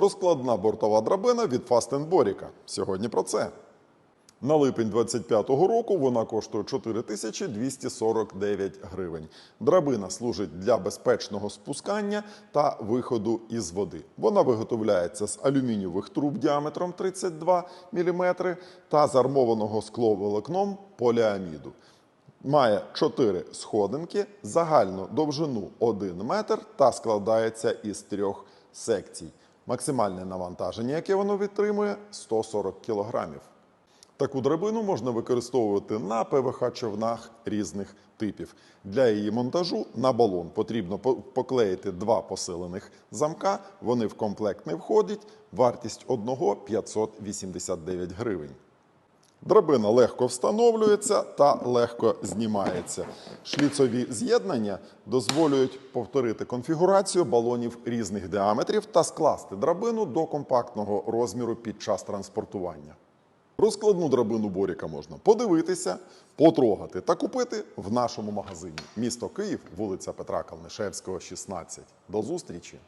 Розкладна бортова драбина від Фастенборіка. Сьогодні про це. На липень 25-го року вона коштує 4249 гривень. Драбина служить для безпечного спускання та виходу із води. Вона виготовляється з алюмінієвих труб діаметром 32 мм та з армованого скловолокном поліаміду. Має чотири сходинки, загальну довжину 1 метр та складається із трьох секцій. Максимальне навантаження, яке воно витримує, 140 кілограмів. Таку драбину можна використовувати на ПВХ човнах різних типів. Для її монтажу на балон потрібно поклеїти два посилених замка. Вони в комплект не входять. Вартість одного 589 гривень. Драбина легко встановлюється та легко знімається. Шліцові з'єднання дозволюють повторити конфігурацію балонів різних діаметрів та скласти драбину до компактного розміру під час транспортування. Розкладну драбину Боріка можна подивитися, потрогати та купити в нашому магазині. Місто Київ, вулиця Петра Калнишевського, 16. До зустрічі!